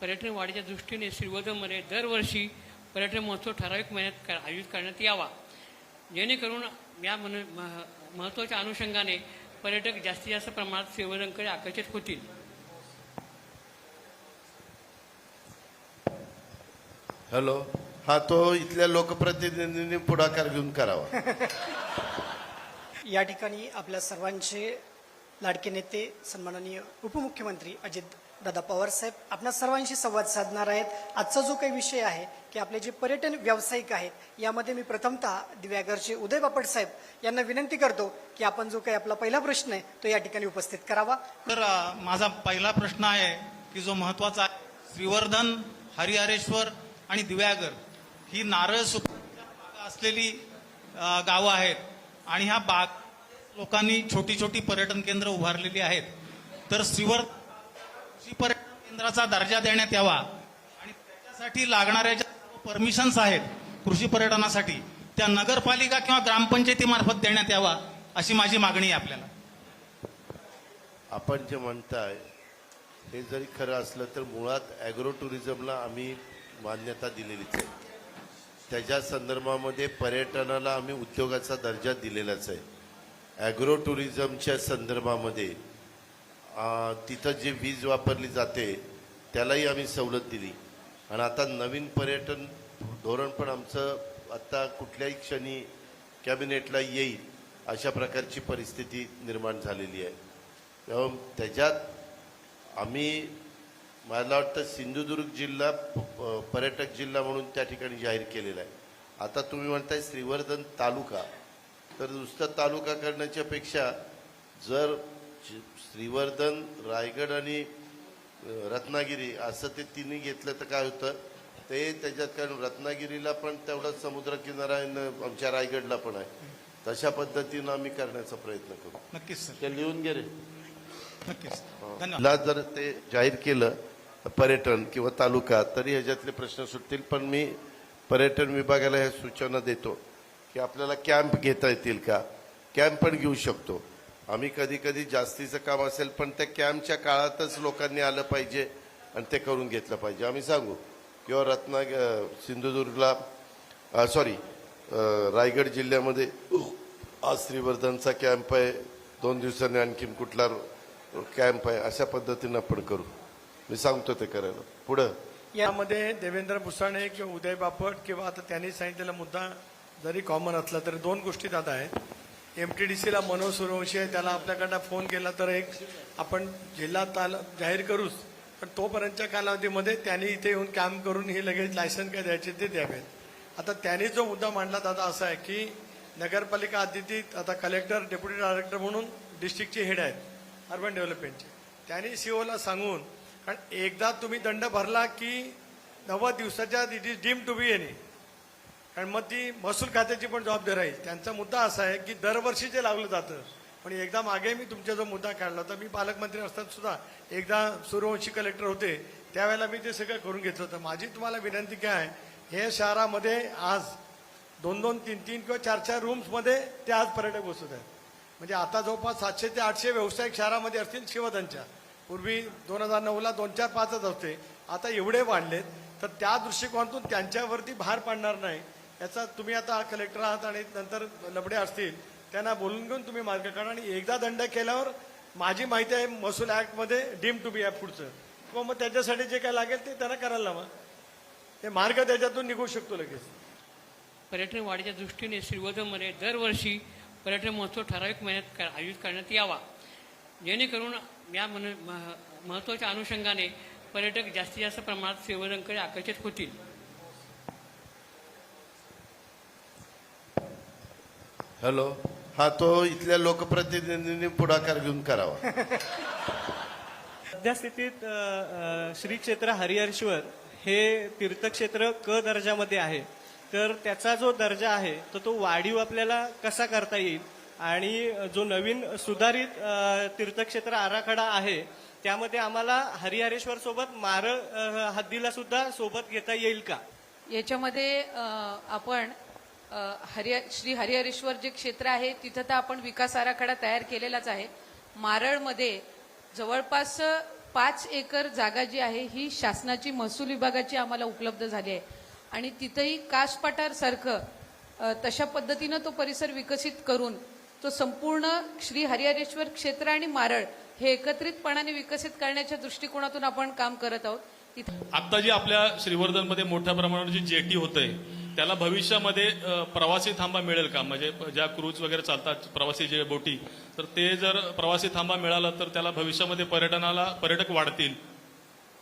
पर्यटन वाढीच्या दृष्टीने श्रीवर्धनमध्ये दरवर्षी पर्यटन महोत्सव ठराविक महिन्यात कर- आयोजित करण्यात यावा. जेणेकरून या मन मह- महत्त्वाच्या अनुषंगाने पर्यटक जास्तीत जास्त प्रमाणात श्रीवर्धनकडे आकर्षित होतील. हॅलो हा तो इथल्या लोकप्रतिनिधींनी पुढाकार घेऊन करावा. या ठिकाणी आपल्या सर्वांचे लाडके नेते सन्माननीय उपमुख्यमंत्री अजित दादा पवार साहेब आपल्या सर्वांशी संवाद साधणार आहेत. आजचा जो काही विषय आहे की आपले जे पर्यटन व्यावसायिक आहेत यामध्ये मी प्रथमतः दिव्यागरचे उदय बापट साहेब यांना विनंती करतो की आपण जो काही आपला पहिला प्रश्न आहे तो या ठिकाणी उपस्थित करावा. तर माझा पहिला प्रश्न आहे की जो महत्त्वाचा आहे श्रीवर्धन हरिहरेश्वर आणि दिव्यागर ही नारळ असलेली गावं आहेत. आणि ह्या बाग लोकांनी छोटी छोटी पर्यटन केंद्र उभारलेली आहेत. तर श्रीवर्धन कृषी पर्यटन केंद्राचा दर्जा देण्यात यावा आणि त्याच्यासाठी लागणाऱ्या ज्या परमिशन्स आहेत कृषी पर्यटनासाठी त्या नगरपालिका किंवा ग्रामपंचायतीमार्फत देण्यात यावा अशी माझी मागणी आहे आपल्याला. आपण जे म्हणताय हे जरी खरं असलं तर मुळात ॲग्रो टुरिझमला आम्ही मान्यता दिलेलीच आहे. त्याच्या संदर्भामध्ये पर्यटनाला आम्ही उद्योगाचा दर्जा दिलेलाच आहे. ॲग्रो टुरिझमच्या संदर्भामध्ये तिथं जे वीज वापरली जाते त्यालाही आम्ही सवलत दिली. आणि आता नवीन पर्यटन धोरण पण आमचं आता कुठल्याही क्षणी कॅबिनेटला येईल अशा प्रकारची परिस्थिती निर्माण झालेली आहे. तेव्हा त्याच्यात आम्ही मला वाटतं सिंधुदुर्ग जिल्हा प- पर्यटक जिल्हा म्हणून त्या ठिकाणी जाहीर केलेला आहे. आता तुम्ही म्हणताय श्रीवर्धन तालुका. तर नुसतं तालुका करण्याच्यापेक्षा जर श्रीवर्धन रायगड आणि रत्नागिरी असं ते तिन्ही घेतलं तर काय होतं? ते त्याच्यात कारण रत्नागिरीला पण तेवढा समुद्र किनारा आहे न आमच्या रायगडला पण आहे. तशा पद्धतीनं आम्ही करण्याचा प्रयत्न करू. नक्कीच सर. ते लिहून घे रे. नक्कीच धन्यवाद. ला जर ते जाहीर केलं पर्यटन किंवा तालुका तरी ह्याच्यातले प्रश्न सुटतील पण मी पर्यटन विभागाला ह्या सूचना देतो की आपल्याला कॅम्प घेता येतील का? कॅम्प पण घेऊ शकतो. आम्ही कधी कधी जास्तीचं काम असेल पण त्या कॅम्पच्या काळातच लोकांनी आलं पाहिजे आणि ते करून घेतलं पाहिजे. आम्ही सांगू किंवा रत्ना सिंधुदुर्गला सॉरी रायगड जिल्ह्यामध्ये आज श्रीवर्धनचा कॅम्प आहे. दोन दिवसांनी आणखीन कुठला कॅम्प आहे अशा पद्धतीनं आपण करू. मी सांगतो ते करायला. पुढं. यामध्ये देवेंद्र भुसाणे किंवा उदय बापट किंवा आता त्यांनी सांगितलेला मुद्दा जरी कॉमन असला तरी दोन गोष्टी दादा आहेत. एम टी डी सीला मनोज सूर्यवंशी आहे. त्याला आपल्याकडनं फोन केला तर एक आपण जिल्हा ताल जाहीर करूच. पण तोपर्यंतच्या कालावधीमध्ये त्यांनी इथे येऊन काम करून हे लगेच लायसन काय द्यायचे ते द्यावेत. आता त्यांनी जो मुद्दा मांडला दादा असा आहे की नगरपालिका अतिथीत आता कलेक्टर डेप्युटी डायरेक्टर म्हणून डिस्ट्रिक्टचे हेड आहेत अर्बन डेव्हलपमेंटचे. त्यांनी सीओला सांगून कारण एकदा तुम्ही दंड भरला की नव्वद दिवसाच्या it is deem to be any कारण मग ती महसूल खात्याची पण जबाबदारी आहे. त्यांचा मुद्दा असा आहे की दरवर्षी जे लावलं जातं पण एकदा मागे मी तुमचा जो मुद्दा काढला होता मी पालकमंत्री असताना सुद्धा एकदा सूर्यवंशी कलेक्टर होते त्यावेळेला मी ते सगळं करून घेतलं होतं. माझी तुम्हाला विनंती काय आहे हे शहरामध्ये आज दोन दोन तीन तीन किंवा चार चार रूम्समध्ये ते आज पर्यटक बसत आहेत. म्हणजे आता जवळपास सातशे ते आठशे व्यावसायिक शहरामध्ये असतील शिवधनच्या पूर्वी दोन हजार नऊला दोन चार पाचच होते आता एवढे वाढलेत तर त्या दृष्टिकोनातून त्यांच्यावरती भार पाडणार नाही. याचा तुम्ही आता कलेक्टर आहात आणि नंतर लबडे असतील त्यांना बोलून घेऊन तुम्ही मार्ग काढा आणि एकदा दंड केल्यावर माझी माहिती आहे महसूल ॲक्टमध्ये डीम टू बी ॲप पुढचं. किंवा मग त्याच्यासाठी जे काय लागेल ते त्यांना करायला लावा. ते मार्ग त्याच्यातून निघू शकतो लगेच. पर्यटन वाढीच्या दृष्टीने श्रीवर्धनमध्ये दरवर्षी पर्यटन महोत्सव ठराविक महिन्यात आयोजित करण्यात यावा. जेणेकरून या मन मह- महत्त्वाच्या अनुषंगाने पर्यटक जास्तीत जास्त प्रमाणात श्रीवर्धनकडे आकर्षित होतील. हॅलो. हा तो इथल्या लोकप्रतिनिधींनी पुढाकार घेऊन करावा. अ, श्री क्षेत्र हरिहरेश्वर हे तीर्थक्षेत्र क दर्जामध्ये आहे. तर त्याचा जो दर्जा आहे तर तो वाढीव आपल्याला कसा करता येईल? आणि जो नवीन सुधारित तीर्थक्षेत्र आराखडा आहे त्यामध्ये आम्हाला हरिहरेश्वर सोबत मारळ अ, हद्दीला सुद्धा सोबत घेता येईल का? याच्यामध्ये आपण हरिया श्री हरिहरेश्वर जे क्षेत्र आहे तिथं तर आपण विकास आराखडा तयार केलेलाच आहे. मारळमध्ये जवळपास पाच एकर जागा जी आहे ही शासनाची महसूल विभागाची आम्हाला उपलब्ध झाली आहे. आणि तिथंही कास तशा पद्धतीनं तो परिसर विकसित करून तो संपूर्ण श्री हरिहरेश्वर क्षेत्र आणि मारळ हे एकत्रितपणाने विकसित करण्याच्या दृष्टिकोनातून आपण काम करत आहोत. आता जी आपल्या श्रीवर्धनमध्ये मोठ्या प्रमाणावर जी जेटी होतंय त्याला भविष्यामध्ये प्रवासी थांबा मिळेल का? म्हणजे ज्या क्रूज वगैरे चालतात प्रवासी जे बोटी तर ते जर प्रवासी थांबा मिळाला तर त्याला भविष्यामध्ये पर्यटनाला पर्यटक वाढतील.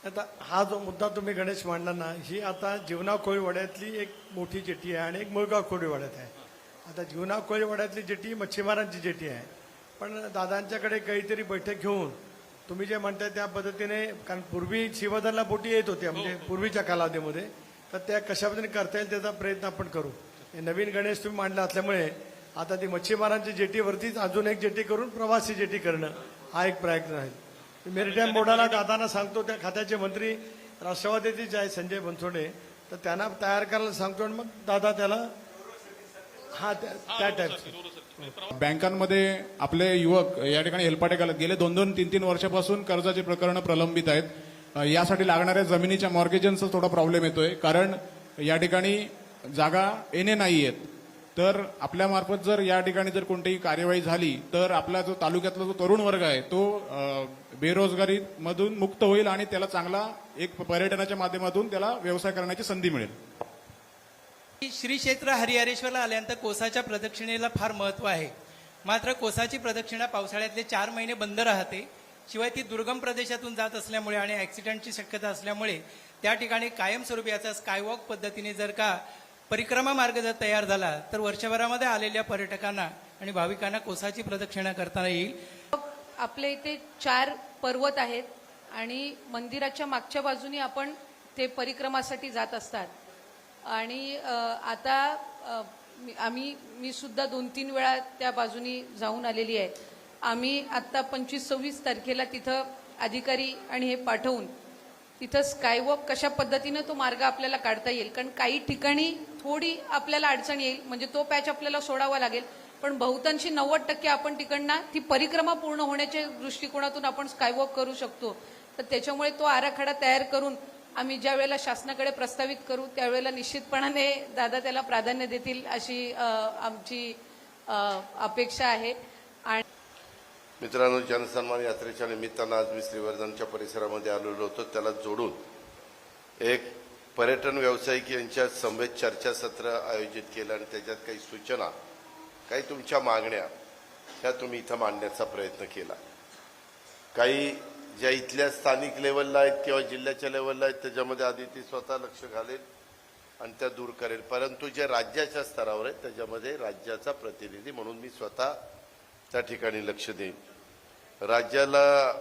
आता हा जो मुद्दा तुम्ही गणेश मांडला ना ही आता जीवना कोळीवाड्यातली एक मोठी जेटी आहे आणि एक मुळगाव कोळीवाड्यात आहे. आता जीवना कोळीवाड्यातली जेटी ही मच्छीमारांची जेटी आहे. पण दादांच्याकडे काहीतरी बैठक घेऊन तुम्ही जे म्हणताय त्या पद्धतीने कारण पूर्वी शिवधनला बोटी येत होत्या म्हणजे पूर्वीच्या कालावधीमध्ये तर त्या कशा पद्धतीने करता येईल त्याचा प्रयत्न आपण करू. हे नवीन गणेश तुम्ही मांडला असल्यामुळे आता ती मच्छीमारांची जेटीवरतीच अजून एक जेटी करून प्रवासी जेटी करणं हा एक प्रयत्न आहे. मेरिटाईम बोर्डाला दादांना सांगतो त्या खात्याचे मंत्री राष्ट्रवादीचे आहे संजय बनसोडे तर त्यांना तयार करायला सांगतो आणि मग दादा त्याला हा त्या- त्या टाईपचं बँकांमध्ये आपले युवक या ठिकाणी हेलपाटे घालत गेले. दोन दोन तीन तीन वर्षापासून कर्जाची प्रकरणं प्रलंबित आहेत. यासाठी लागणाऱ्या जमिनीच्या मॉर्गेजनचा थोडा प्रॉब्लेम येतोय. कारण या ठिकाणी जागा येणे नाही आहेत तर आपल्यामार्फत जर या ठिकाणी जर कोणतीही कार्यवाही झाली तर आपला जो तालुक्यातला जो तरुण वर्ग आहे तो बेरोजगारीमधून मुक्त होईल आणि त्याला चांगला एक पर्यटनाच्या माध्यमातून त्याला व्यवसाय करण्याची संधी मिळेल. श्री क्षेत्र हरिहरेश्वरला आल्यानंतर कोसाच्या प्रदक्षिणेला फार महत्त्व आहे. मात्र कोसाची प्रदक्षिणा पावसाळ्यातले चार महिने बंद राहते. शिवाय ती दुर्गम प्रदेशातून जात असल्यामुळे आणि ॲक्सिडेंटची शक्यता असल्यामुळे त्या ठिकाणी कायमस्वरूपी याचा स्कायवॉक पद्धतीने जर का परिक्रमा मार्ग जर तयार झाला तर वर्षभरामध्ये आलेल्या पर्यटकांना आणि भाविकांना कोसाची प्रदक्षिणा करता येईल. आपल्या इथे चार पर्वत आहेत आणि मंदिराच्या मागच्या बाजूनी आपण ते परिक्रमासाठी जात असतात. आणि आता आम्ही मी सुद्धा दोन तीन वेळा त्या बाजूनी जाऊन आलेली आहे. आम्ही आत्ता पंचवीस सव्वीस तारखेला तिथं अधिकारी आणि हे पाठवून तिथं स्कायवॉक कशा पद्धतीनं तो मार्ग आपल्याला काढता येईल? कारण काही ठिकाणी थोडी आपल्याला अडचण येईल म्हणजे तो पॅच आपल्याला सोडावा लागेल. पण बहुतांशी नव्वद टक्के आपण तिकडनं ती परिक्रमा पूर्ण होण्याच्या दृष्टिकोनातून आपण स्कायवॉक करू शकतो. तर त्याच्यामुळे तो आराखडा तयार करून आम्ही ज्या वेळेला शासनाकडे प्रस्तावित करू त्यावेळेला निश्चितपणाने दादा त्याला प्राधान्य देतील अशी आमची अपेक्षा आहे. आणि मित्रांनो जनसन्मान यात्रेच्या निमित्तानं आज मी श्रीवर्धनच्या परिसरामध्ये आलेलो होतो. त्याला जोडून एक पर्यटन व्यावसायिक यांच्या संवेद चर्चासत्र आयोजित केलं आणि त्याच्यात काही सूचना काही तुमच्या मागण्या ह्या तुम्ही इथं मांडण्याचा प्रयत्न केला. काही ज्या इथल्या स्थानिक लेवलला आहेत किंवा जिल्ह्याच्या लेवलला आहेत त्याच्यामध्ये आधी ती स्वतः लक्ष घालेल आणि त्या दूर करेल. परंतु जे राज्याच्या स्तरावर आहेत त्याच्यामध्ये राज्याचा प्रतिनिधी म्हणून मी स्वतः त्या ठिकाणी लक्ष देईन. राज्याला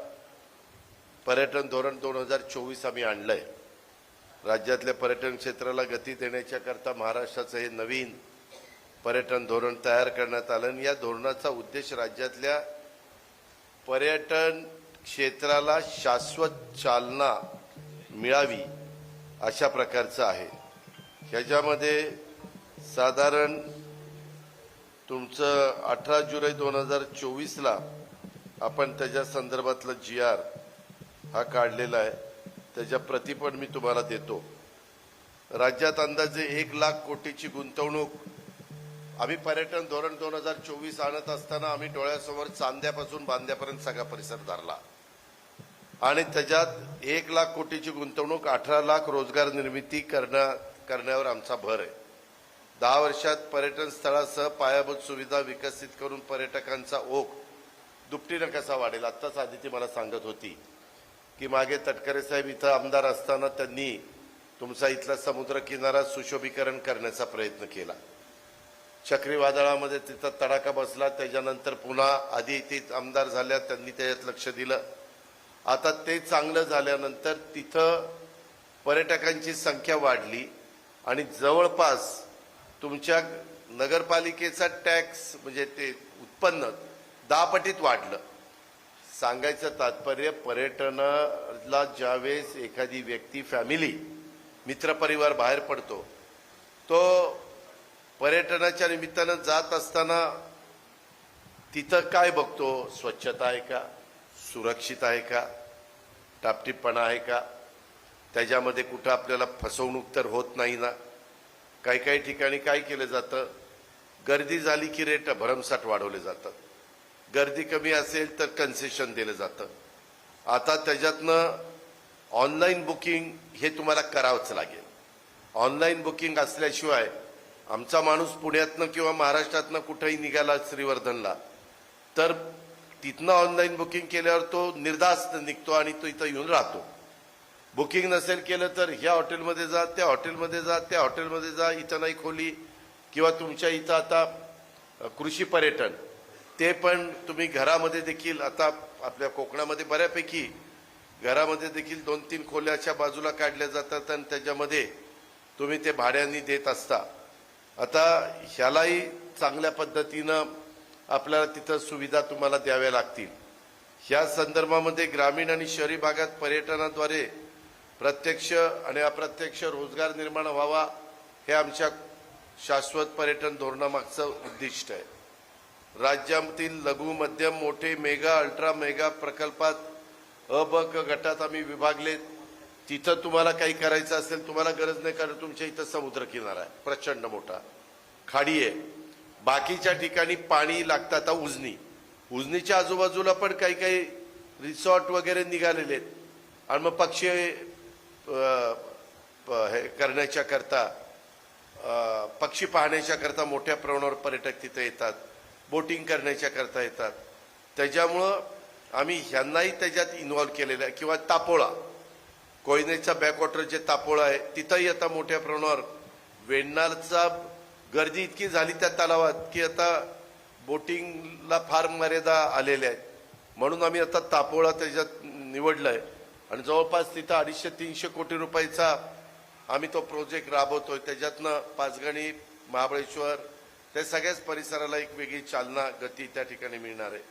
पर्यटन धोरण दोन हजार चोवीस आम्ही आणलंय. राज्यातल्या पर्यटन क्षेत्राला गती देण्याच्याकरता महाराष्ट्राचं हे नवीन पर्यटन धोरण तयार करण्यात आलं आणि या धोरणाचा उद्देश राज्यातल्या पर्यटन क्षेत्राला शाश्वत चालना मिळावी अशा प्रकारचं आहे. ह्याच्यामध्ये साधारण तुमचं अठरा जुलै दोन हजार चोवीसला आपण त्याच्या संदर्भातलं जी आर हा काढलेला आहे. त्याच्या प्रती पण मी तुम्हाला देतो. राज्यात अंदाजे एक लाख कोटीची गुंतवणूक. आम्ही पर्यटन धोरण दोन हजार चोवीस आणत असताना आम्ही डोळ्यासमोर चांद्यापासून बांद्यापर्यंत सगळा परिसर धरला. आणि त्याच्यात एक लाख कोटीची गुंतवणूक अठरा लाख रोजगार निर्मिती करण्या करण्यावर आमचा भर आहे. दहा वर्षात पर्यटन स्थळासह पायाभूत सुविधा विकसित करून पर्यटकांचा ओघ दुपटीनं कसा वाढेल? आत्ताच आदिती मला सांगत होती की मागे तटकरे साहेब इथं आमदार असताना त्यांनी तुमचा इथला समुद्र किनारा सुशोभीकरण करण्याचा प्रयत्न केला. चक्रीवादळामध्ये तिथं तडाखा बसला त्याच्यानंतर पुन्हा आधी ती आमदार झाल्या त्यांनी त्याच्यात लक्ष दिलं. आता ते चांगलं झाल्यानंतर तिथं पर्यटकांची संख्या वाढली आणि जवळपास तुमच्या नगरपालिकेचा टॅक्स म्हणजे ते उत्पन्न दहा पटीत वाढलं. सांगायचं तात्पर्य पर्यटनाला ज्यावेळेस एखादी व्यक्ती फॅमिली मित्रपरिवार बाहेर पडतो तो पर्यटनाच्या निमित्तानं जात असताना तिथं काय बघतो? स्वच्छता आहे का? सुरक्षित आहे का? टापटीपणा आहे का? त्याच्यामध्ये कुठं आपल्याला फसवणूक तर होत नाही ना? काही काही ठिकाणी काय केलं जातं? गर्दी झाली की रेट भरमसाठ वाढवले जातात. गर्दी कमी असेल तर कन्सेशन दिलं जातं. आता त्याच्यातनं ऑनलाईन बुकिंग हे तुम्हाला करावंच लागेल. ऑनलाईन बुकिंग असल्याशिवाय आमचा माणूस पुण्यातनं किंवा महाराष्ट्रातनं कुठेही निघाला श्रीवर्धनला तर तिथनं ऑनलाईन बुकिंग केल्यावर तो निर्धास्त निघतो आणि तो इथं येऊन राहतो. बुकिंग नसेल केलं तर ह्या हॉटेलमध्ये जा त्या हॉटेलमध्ये जा त्या हॉटेलमध्ये जा इथं नाही खोली किंवा तुमच्या इथं आता कृषी पर्यटन ते पण तुम्ही घरामध्ये देखील आता आपल्या कोकणामध्ये बऱ्यापैकी घरामध्ये देखील दोन तीन खोल्याच्या बाजूला काढल्या जातात आणि त्याच्यामध्ये तुम्ही ते भाड्याने देत असता. आता ह्यालाही चांगल्या पद्धतीनं आपल्याला तिथं सुविधा तुम्हाला द्याव्या लागतील. ह्या संदर्भामध्ये ग्रामीण आणि शहरी भागात पर्यटनाद्वारे प्रत्यक्ष आणि अप्रत्यक्ष रोजगार निर्माण व्हावा हे आमच्या शाश्वत पर्यटन धोरणामागचं उद्दिष्ट आहे. राज्यातील लघु मध्यम मोठे मेगा अल्ट्रा मेगा प्रकल्पात अ ब क गटात आम्ही विभागले तिथं तुम्हाला काही करायचं असेल तुम्हाला गरज नाही कारण तुमच्या इथं समुद्र किनारा आहे प्रचंड मोठा. खाडी आहे. बाकीच्या ठिकाणी पाणी लागतं आता उजनी. उजनीच्या आजूबाजूला पण काही काही रिसॉर्ट वगैरे निघालेले आहेत. आणि मग पक्षी प- हे करण्याच्या करता पक्षी पाहण्याच्या करता मोठ्या प्रमाणावर पर्यटक तिथे येतात. बोटिंग करण्याच्या करता येतात. त्याच्यामुळं आम्ही ह्यांनाही त्याच्यात इन्व्हॉल्व केलेलं आहे. किंवा तापोळा. कोयनेचा बॅकवॉटर जे तापोळा आहे तिथंही आता मोठ्या प्रमाणावर वेण्णारचा गर्दी इतकी झाली त्या तलावात की आता बोटिंगला फार मर्यादा आलेल्या आहेत. म्हणून आम्ही आता तापोळा त्याच्यात निवडला आहे आणि जवळपास तिथं अडीचशे तीनशे कोटी रुपयाचा आम्ही तो प्रोजेक्ट राबवतोय. त्याच्यातनं पाचगणी महाबळेश्वर त्या सगळ्याच परिसराला एक वेगळी चालना गती त्या ठिकाणी मिळणार आहे.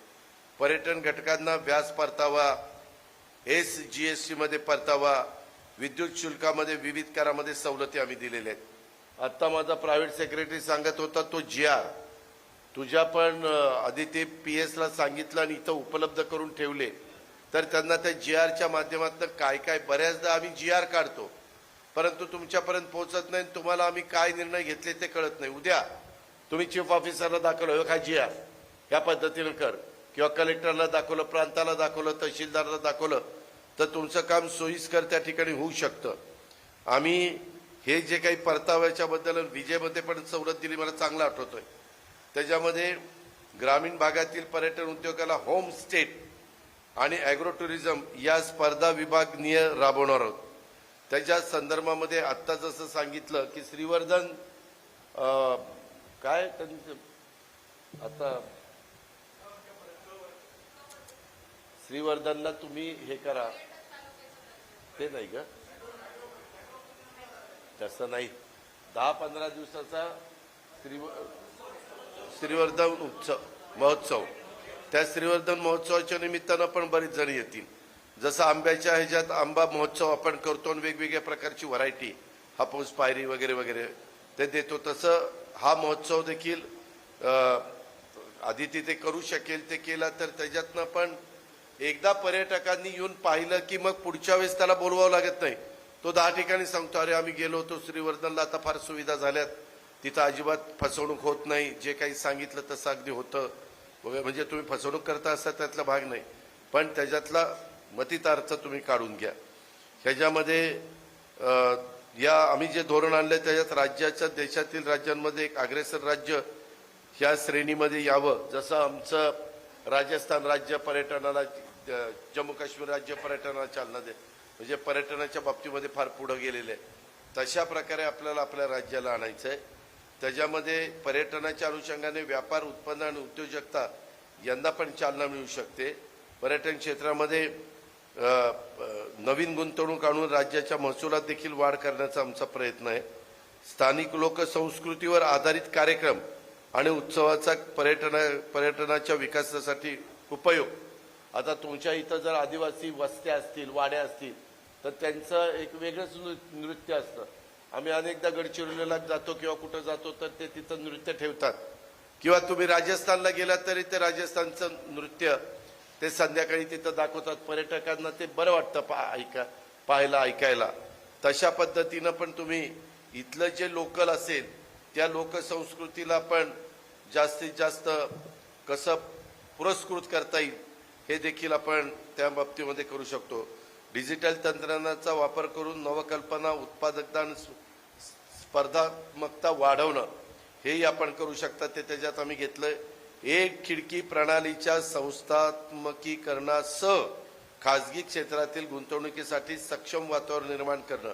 पर्यटन घटकांना व्याज परतावा एस जी एस टीमध्ये परतावा विद्युत शुल्कामध्ये विविध करामध्ये सवलती आम्ही दिलेल्या आहेत. आता माझा प्रायव्हेट सेक्रेटरी सांगत होता तो जी आर. तुझ्या पण आदित्य आधी ते पी ला सांगितलं आणि इथं उपलब्ध करून ठेवले. तर त्यांना त्या जी आरच्या माध्यमातून काय काय बऱ्याचदा आम्ही जी आर काढतो. परंतु तुमच्यापर्यंत पोहोचत नाही आणि तुम्हाला आम्ही काय निर्णय घेतले ते कळत नाही. उद्या तुम्ही चीफ ऑफिसरला दाखवलं "हो, काय जी आर या पद्धतीनं कर. किंवा कलेक्टरला दाखवलं प्रांताला दाखवलं तहसीलदारला दाखवलं तर तुमचं काम सोयीस्कर त्या ठिकाणी होऊ शकतं. आम्ही हे जे काही परताव्याच्या बद्दल विजेमध्ये पण सवलत दिली मला चांगलं आठवतोय. त्याच्यामध्ये ग्रामीण भागातील पर्यटन उद्योगाला होम स्टेट आणि ॲग्रो टुरिझम या स्पर्धा विभागनीय राबवणार आहोत. त्याच्या संदर्भामध्ये आत्ता जसं सांगितलं की श्रीवर्धन काय त्यांचं? आता श्रीवर्धनला तुम्ही हे करा. ते नाही का? तसं नाही. दहा पंधरा दिवसाचा श्री श्रीवर्धन उत्सव महोत्सव. त्या श्रीवर्धन महोत्सवाच्या निमित्तानं पण बरीच जण येतील. जसं आंब्याच्या ह्याच्यात आंबा महोत्सव आपण करतो आणि वेगवेगळ्या प्रकारची व्हरायटी हापूस पायरी वगैरे वगैरे. ते देतो. तसं हा महोत्सव देखील आदिती आधी तिथे करू शकेल ते केला तर त्याच्यातनं पण एकदा पर्यटकांनी येऊन पाहिलं की मग पुढच्या वेळेस त्याला बोलवावं लागत नाही. तो दहा ठिकाणी सांगतो अरे आम्ही गेलो होतो श्रीवर्धनला आता फार सुविधा झाल्यात. तिथं अजिबात फसवणूक होत नाही. जे काही सांगितलं तसं अगदी होतं. वगैरे म्हणजे तुम्ही फसवणूक करता असता त्यातला भाग नाही. पण त्याच्यातला मतितार्थ तुम्ही काढून घ्या. ह्याच्यामध्ये या आम्ही जे धोरण आणलं त्याच्यात राज्याच्या देशातील राज्यांमध्ये एक अग्रेसर राज्य ह्या श्रेणीमध्ये यावं. जसं आमचं राजस्थान राज्य पर्यटनाला जम्मू काश्मीर राज्य पर्यटनाला चालना दे म्हणजे पर्यटनाच्या बाबतीमध्ये फार पुढं गेलेले. आहे तशा प्रकारे आपल्याला आपल्या राज्याला आणायचं आहे त्याच्यामध्ये पर्यटनाच्या अनुषंगाने व्यापार उत्पन्न आणि उद्योजकता यांना पण चालना मिळू शकते. पर्यटन क्षेत्रामध्ये नवीन गुंतवणूक आणून राज्याच्या महसुलात देखील वाढ करण्याचा आमचा प्रयत्न आहे. स्थानिक लोकसंस्कृतीवर आधारित कार्यक्रम आणि उत्सवाचा पर्यटना पर्यटनाच्या विकासासाठी उपयोग. आता तुमच्या इथं जर आदिवासी वस्त्या असतील वाड्या असतील तर त्यांचं एक वेगळंच नृ- नृत्य असतं. आम्ही अनेकदा गडचिरोलीला जातो किंवा कुठं जातो तर ते तिथं नृत्य ठेवतात. किंवा तुम्ही राजस्थानला गेलात तरी ते राजस्थानचं नृत्य ते संध्याकाळी तिथं दाखवतात पर्यटकांना ते बरं वाटतं पा ऐका पाहायला ऐकायला. तशा पद्धतीनं पण तुम्ही इथलं जे लोकल असेल त्या लोकसंस्कृतीला पण जास्तीत जास्त कसं पुरस्कृत करता येईल हे देखील आपण त्या बाबतीमध्ये करू शकतो. डिजिटल तंत्रज्ञानाचा वापर करून नवकल्पना उत्पादकता आणि स्पर्धात्मकता वाढवणं हेही आपण करू शकता. ते त्याच्यात आम्ही घेतलं एक खिडकी प्रणालीच्या संस्थात्मकीकरणासह खाजगी क्षेत्रातील गुंतवणुकीसाठी सक्षम वातावरण निर्माण करणं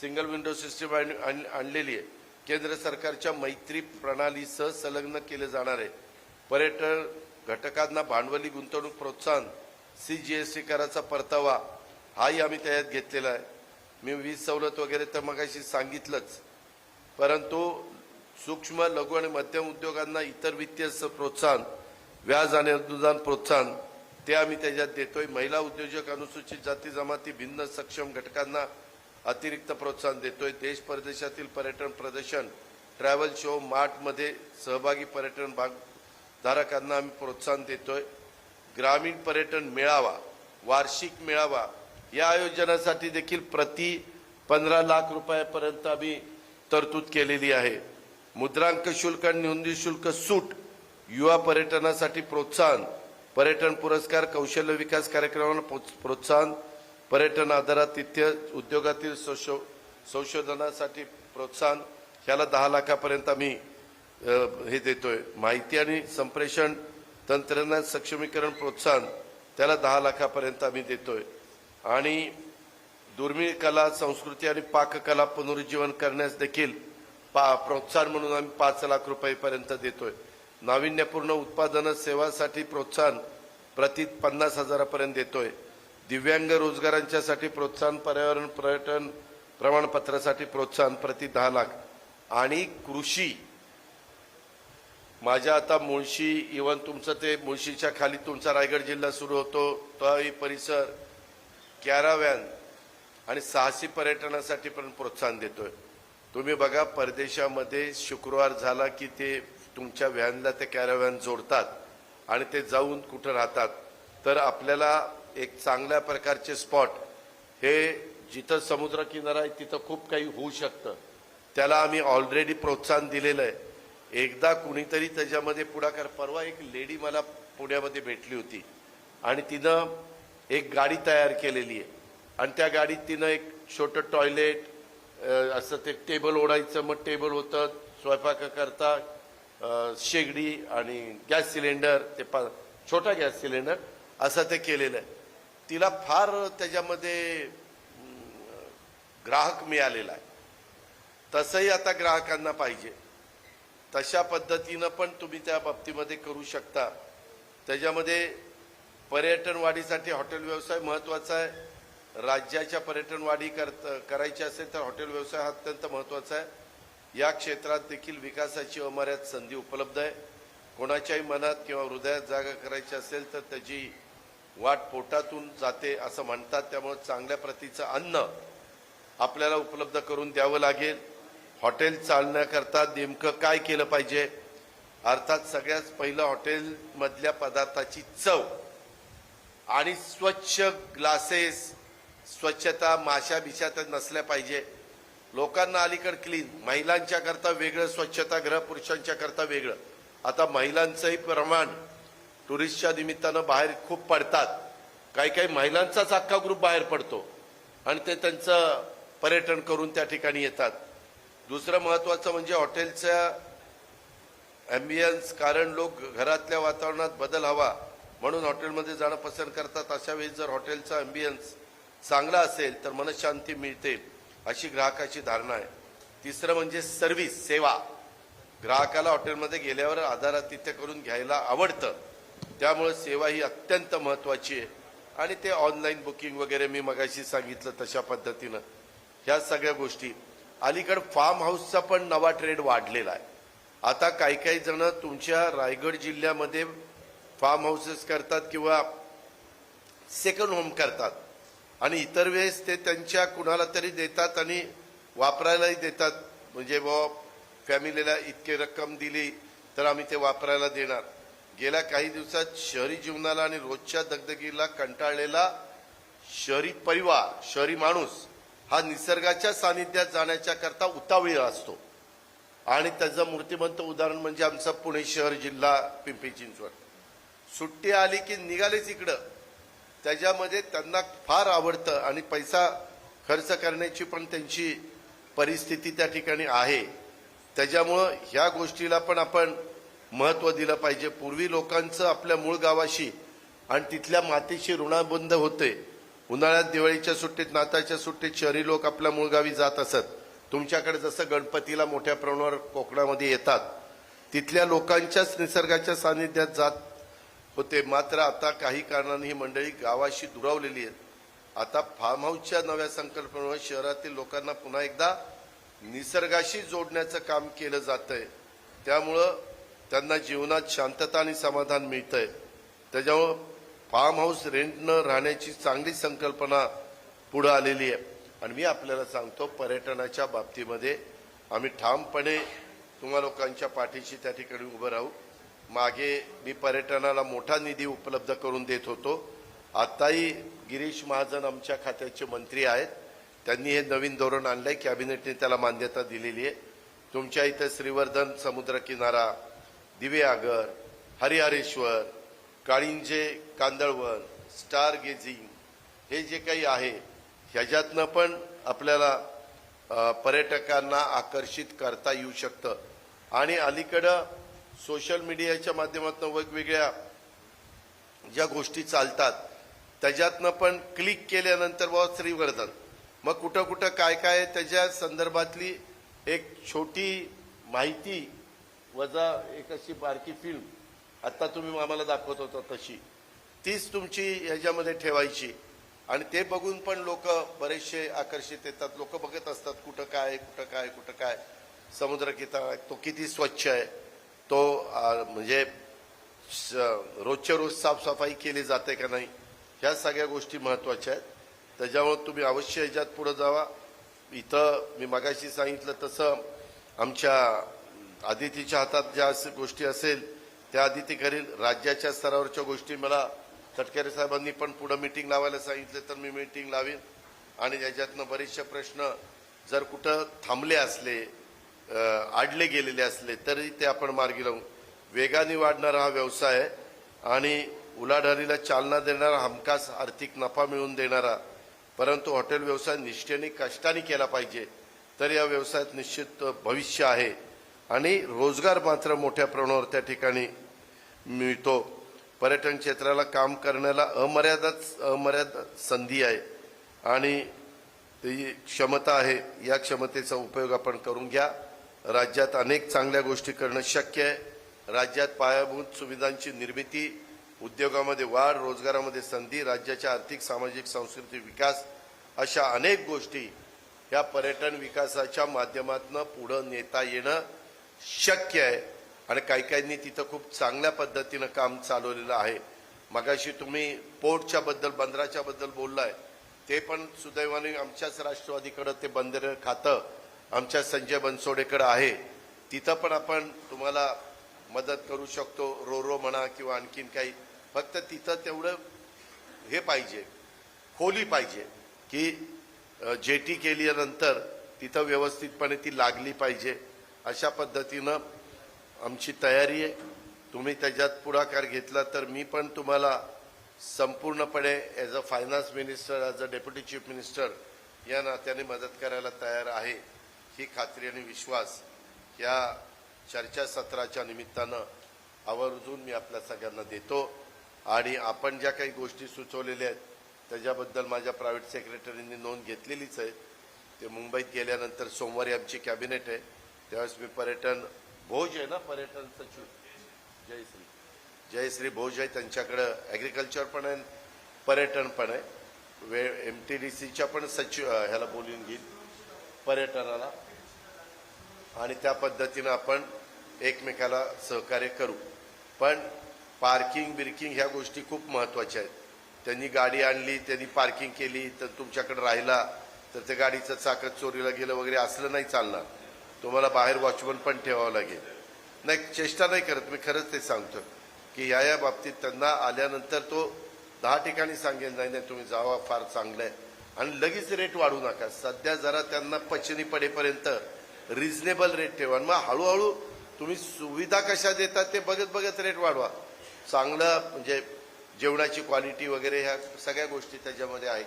सिंगल विंडो सिस्टीम आण- आण- आणलेली आहे. केंद्र सरकारच्या मैत्री प्रणालीसह संलग्न केले जाणार आहे. पर्यटन घटकांना भांडवली गुंतवणूक प्रोत्साहन सी जी एस टी कराचा परतावा हाही आम्ही त्यात घेतलेला आहे. मी वीज सवलत वगैरे तर मगाशी सांगितलंच. परंतु सूक्ष्म लघु आणि मध्यम उद्योगांना इतर वित्तीय स- प्रोत्साहन व्याज आणि अनुदान प्रोत्साहन ते आम्ही त्याच्यात देतोय. महिला उद्योजक अनुसूचित जाती जमाती भिन्न सक्षम घटकांना अतिरिक्त प्रोत्साहन देतोय. देश परदेशातील पर्यटन प्रदर्शन ट्रॅव्हल शो मार्टमध्ये सहभागी पर्यटन भागधारकांना आम्ही प्रोत्साहन देतोय. ग्रामीण पर्यटन मेळावा वार्षिक मेळावा या आयोजनासाठी देखील प्रति पंधरा लाख रुपयापर्यंत आम्ही तरतूद केलेली आहे. मुद्रांक शुल्क आणि नोंदणी शुल्क सूट युवा पर्यटनासाठी प्रोत्साहन पर्यटन पुरस्कार कौशल्य विकास कार्यक्रमांना प्रोत्साहन पर्यटन आधारातिथ्य उद्योगातील संशो- संशोधनासाठी प्रोत्साहन ह्याला दहा लाखापर्यंत आम्ही हे देतोय. माहिती आणि संप्रेषण तंत्रज्ञान सक्षमीकरण प्रोत्साहन त्याला दहा लाखापर्यंत आम्ही देतोय. आणि दुर्मिळ कला संस्कृती आणि पाककला पुनरुज्जीवन करण्यास देखील पा प्रोत्साहन म्हणून आम्ही पाच लाख रुपयेपर्यंत देतोय. नाविन्यपूर्ण उत्पादन सेवासाठी प्रोत्साहन प्रति पन्नास हजारापर्यंत देतोय. दिव्यांग रोजगारांच्यासाठी प्रोत्साहन पर्यावरण पर्यटन प्रमाणपत्रासाठी प्रोत्साहन प्रति दहा लाख. आणि कृषी माझ्या आता मुळशी इवन तुमचं ते मुळशीच्या खाली तुमचा रायगड जिल्हा सुरू होतो तोही परिसर कॅरावॅन आणि साहसी पर्यटनासाठी पण प्रोत्साहन देतोय. तुम्ही बघा परदेशामध्ये शुक्रवार झाला की ते तुमच्या व्हॅनला ते कॅरावॅन जोडतात आणि ते जाऊन कुठं राहतात. तर आपल्याला एक चांगल्या प्रकारचे स्पॉट हे जिथं समुद्रकिनारा आहे तिथं खूप काही होऊ शकतं. त्याला आम्ही ऑलरेडी प्रोत्साहन दिलेलं आहे. एकदा कुणीतरी त्याच्यामध्ये पुढाकार परवा एक लेडी मला पुण्यामध्ये भेटली होती. आणि तिनं एक गाडी तयार केलेली आहे. आणि त्या गाडीत तिनं एक छोटं टॉयलेट असं ते टेबल ओढायचं मग टेबल होतं स्वयंपाकाकरता करता शेगडी आणि गॅस सिलेंडर ते पा छोटा गॅस सिलेंडर असं ते केलेलं आहे. तिला फार त्याच्यामध्ये ग्राहक मिळालेला आहे. तसंही आता ग्राहकांना पाहिजे. तशा पद्धतीनं पण तुम्ही त्या बाबतीमध्ये करू शकता. त्याच्यामध्ये पर्यटन वाढीसाठी हॉटेल व्यवसाय महत्त्वाचा आहे. राज्याच्या पर्यटन वाढी करत करायची असेल तर हॉटेल व्यवसाय हा अत्यंत महत्त्वाचा आहे. या क्षेत्रात देखील विकासाची अमर्याद संधी उपलब्ध आहे. कोणाच्याही मनात किंवा हृदयात जागा करायची असेल तर त्याची वाट पोटातून जाते असं म्हणतात. त्यामुळे चांगल्या प्रतीचं अन्न आपल्याला उपलब्ध करून द्यावं लागेल. हॉटेल चालण्याकरता नेमकं काय केलं पाहिजे? अर्थात सगळ्यात पहिलं हॉटेलमधल्या पदार्थाची चव आणि स्वच्छ ग्लासेस स्वच्छता माशा बिशा तर नसल्या पाहिजे. लोकांना अलीकड क्लीन महिलांच्या करता वेगळं स्वच्छतागृह पुरुषांच्या करता वेगळं. आता महिलांचंही प्रमाण टुरिस्टच्या निमित्तानं बाहेर खूप पडतात. काही काही महिलांचाच अख्खा ग्रुप बाहेर पडतो. आणि ते त्यांचं पर्यटन करून त्या ठिकाणी येतात. दुसरं महत्वाचं म्हणजे हॉटेलच्या ॲम्बियन्स कारण लोक घरातल्या वातावरणात बदल हवा म्हणून हॉटेलमध्ये जाणं पसंत करतात. अशा वेळी जर हॉटेलचा ॲम्बियन्स चांगला असेल तर मनशांती मिळते अशी ग्राहकाची धारणा आहे. तिसरं म्हणजे सर्व्हिस सेवा. ग्राहकाला हॉटेलमध्ये गेल्यावर आधारातिथ्य करून घ्यायला आवडतं. त्यामुळे सेवा ही अत्यंत महत्वाची आहे. आणि ते ऑनलाईन बुकिंग वगैरे मी मगाशी सांगितलं तशा पद्धतीनं. ह्या सगळ्या गोष्टी. अलीकड फार्म हाऊसचा पण नवा ट्रेड वाढलेला आहे. आता काही काही जण तुमच्या रायगड जिल्ह्यामध्ये फार्म हाऊसेस करतात किंवा सेकंड होम करतात. आणि इतर वेळेस ते त्यांच्या कुणाला तरी देतात आणि वापरायलाही देतात. म्हणजे व फॅमिलीला इतकी रक्कम दिली तर आम्ही ते वापरायला देणार. गेल्या काही दिवसात शहरी जीवनाला आणि रोजच्या दगदगीला कंटाळलेला शहरी परिवार शहरी माणूस हा निसर्गाच्या सानिध्यात जाण्याच्या करता उतावळी असतो. आणि त्याचं मूर्तिमंत उदाहरण म्हणजे आमचं पुणे शहर जिल्हा पिंपरी चिंचवड. सुट्टी आली की निघालेच इकडं. त्याच्यामध्ये त्यांना फार आवडतं आणि पैसा खर्च करण्याची पण त्यांची परिस्थिती त्या ठिकाणी आहे. त्याच्यामुळं ह्या गोष्टीला पण आपण महत्त्व दिलं पाहिजे. पूर्वी लोकांचं आपल्या मूळ गावाशी आणि तिथल्या मातीशी ऋणाबंध होते. उन्हाळ्यात दिवाळीच्या सुट्टीत नाताळच्या सुट्टीत शहरी लोक आपल्या मूळ गावी जात असत. तुमच्याकडे जसं गणपतीला मोठ्या प्रमाणावर कोकणामध्ये येतात तिथल्या लोकांच्याच निसर्गाच्या सानिध्यात जात होते मात्र आता काही कारणाने ही मंडळी गावाशी दुरावलेली आहेत. आता फार्म हाऊसच्या नव्या संकल्पनेमुळे शहरातील लोकांना पुन्हा एकदा निसर्गाशी जोडण्याचं काम केलं जात आहे त्यामुळं त्यांना जीवनात शांतता आणि समाधान मिळतंय. त्याच्यामुळं फार्म हाऊस रेंटनं राहण्याची चांगली संकल्पना पुढं आलेली आहे. आणि मी आपल्याला सांगतो पर्यटनाच्या बाबतीमध्ये आम्ही ठामपणे तुम्हा लोकांच्या पाठीशी त्या ठिकाणी उभं राहू. मागे मी पर्यटनाला मोठा निधी उपलब्ध करून देत होतो. आताही गिरीश महाजन आमच्या खात्याचे मंत्री आहेत. त्यांनी हे नवीन धोरण आणलंय. कॅबिनेटने त्याला मान्यता दिलेली आहे. तुमच्या इथं श्रीवर्धन समुद्र किनारा दिवेआगर हरिहरेश्वर काळिंजे कांदळवन स्टार गेझिंग हे जे काही आहे ह्याच्यातनं पण आपल्याला पर्यटकांना आकर्षित करता येऊ शकतं. आणि अलीकडं सोशल मीडियाच्या माध्यमातून वेगवेगळ्या ज्या गोष्टी चालतात त्याच्यातनं पण क्लिक केल्यानंतर बाबा श्रीवर्धन. मग कुठं कुठं काय काय आहे त्याच्या संदर्भातली एक छोटी माहिती वजा एक अशी बारकी फिल्म आता तुम्ही आम्हाला दाखवत होता तशी. तीच तुमची ह्याच्यामध्ये ठेवायची. आणि ते बघून पण लोक बरेचसे आकर्षित येतात. लोक बघत असतात कुठं काय कुठं काय कुठं काय. समुद्र किनारा तो किती स्वच्छ आहे. तो म्हणजे रोजच्या रोज साफसफाई केली जाते का नाही ह्या सगळ्या गोष्टी महत्त्वाच्या आहेत. त्याच्यामुळे तुम्ही अवश्य ह्याच्यात पुढे जावा. इथं मी मगाशी सांगितलं तसं आमच्या आदितीच्या हातात ज्या गोष्टी असेल त्या आदिती करील. राज्याच्या स्तरावरच्या गोष्टी मला तटकरे साहेबांनी पण पुढे मिटिंग लावायला सांगितले तर मी मिटिंग लावीन. आणि याच्यातनं बरेचसे प्रश्न जर कुठं थांबले असले आडले गेलेले असले तरी ते आपण मार्गी लावू. वेगाने वाढणारा हा व्यवसाय आहे आणि उलाढालीला चालना देणारा हमखास आर्थिक नफा मिळवून देणारा परंतु हॉटेल व्यवसाय निष्ठेने कष्टाने केला पाहिजे तर या व्यवसायात निश्चित भविष्य आहे. आणि रोजगार मात्र मोठ्या प्रमाणावर त्या ठिकाणी मिळतो. पर्यटन क्षेत्राला काम करण्याला अमर्यादाच अमर्याद संधी आहे. आणि ती क्षमता आहे या क्षमतेचा उपयोग आपण करून घ्या. राज्यात अनेक चांगल्या गोष्टी करणं शक्य आहे. राज्यात पायाभूत सुविधांची निर्मिती उद्योगामध्ये वाढ रोजगारामध्ये संधी राज्याच्या आर्थिक सामाजिक सांस्कृतिक विकास अशा अनेक गोष्टी या पर्यटन विकासाच्या माध्यमातून पुढं नेता येणं शक्य आहे. आणि काही काहींनी तिथं खूप चांगल्या पद्धतीनं काम चालवलेलं आहे. मगाशी तुम्ही पोर्टच्या बद्दल बंदराच्या बद्दल बोललाय. ते पण सुदैवाने आमच्याच राष्ट्रवादीकडं ते बंदर खातं. आमच्या संजय बनसोडेकडं आहे. तिथं पण आपण तुम्हाला मदत करू शकतो. रो रो म्हणा किंवा आणखीन काही. फक्त तिथं तेवढं हे पाहिजे. खोली पाहिजे. की जेटी केल्यानंतर तिथं व्यवस्थितपणे ती लागली पाहिजे. अशा पद्धतीनं आमची तयारी आहे. तुम्ही त्याच्यात पुढाकार घेतला तर मी पण तुम्हाला संपूर्णपणे as a finance minister as a deputy chief minister या नात्याने मदत करायला तयार आहे. ही खात्री आणि विश्वास या चर्चासत्राच्या निमित्तानं आवर्जून मी आपल्या सगळ्यांना देतो. आणि आपण ज्या काही गोष्टी सुचवलेल्या आहेत त्याच्याबद्दल माझ्या प्रायव्हेट सेक्रेटरींनी नोंद घेतलेलीच आहे. ते मुंबईत गेल्यानंतर सोमवारी आमची कॅबिनेट आहे. त्यावेळेस मी पर्यटन भोज आहे ना पर्यटन सचिव. जयश्री जयश्री भोज आहे. त्यांच्याकडं ॲग्रिकल्चर पण आहे पर्यटन पण आहे. वे एम टी डी सीच्या पण सचिव ह्याला बोलून घेईल पर्यटनाला. आणि त्या पद्धतीनं आपण एकमेकाला सहकार्य करू. पण पार्किंग बिर्किंग ह्या गोष्टी खूप महत्त्वाच्या आहेत. त्यांनी गाडी आणली त्यांनी पार्किंग केली तर तुमच्याकडे राहिला तर त्या गाडीचं चाकत चोरीला गेलं वगैरे असलं नाही चालणार. तुम्हाला बाहेर वॉचमन पण ठेवावं लागेल. नाही चेष्टा नाही करत मी खरंच ते सांगतो की या या बाबतीत त्यांना आल्यानंतर तो दहा ठिकाणी सांगेल नाही नाही तुम्ही जावा फार चांगलं आहे. आणि लगेच रेट वाढू नका. सध्या जरा त्यांना पचनी पडेपर्यंत रिजनेबल रेट ठेवा. मग हळूहळू तुम्ही सुविधा कशा देतात ते बघत बघत रेट वाढवा. चांगलं म्हणजे जेवणाची क्वालिटी वगैरे ह्या सगळ्या गोष्टी त्याच्यामध्ये आहेत.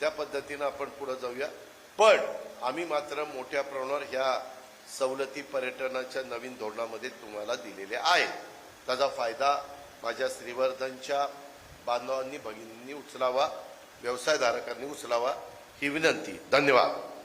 त्या पद्धतीनं आपण पुढे जाऊया. पण आम्ही मात्र मोठ्या प्रमाणावर ह्या सवलती पर्यटनाच्या नवीन धोरणामध्ये तुम्हाला दिलेल्या आहेत. त्याचा फायदा माझ्या श्रीवर्धनच्या बांधवांनी भगिनींनी उचलावा व्यवसायधारकांनी उचलावा ही विनंती. धन्यवाद.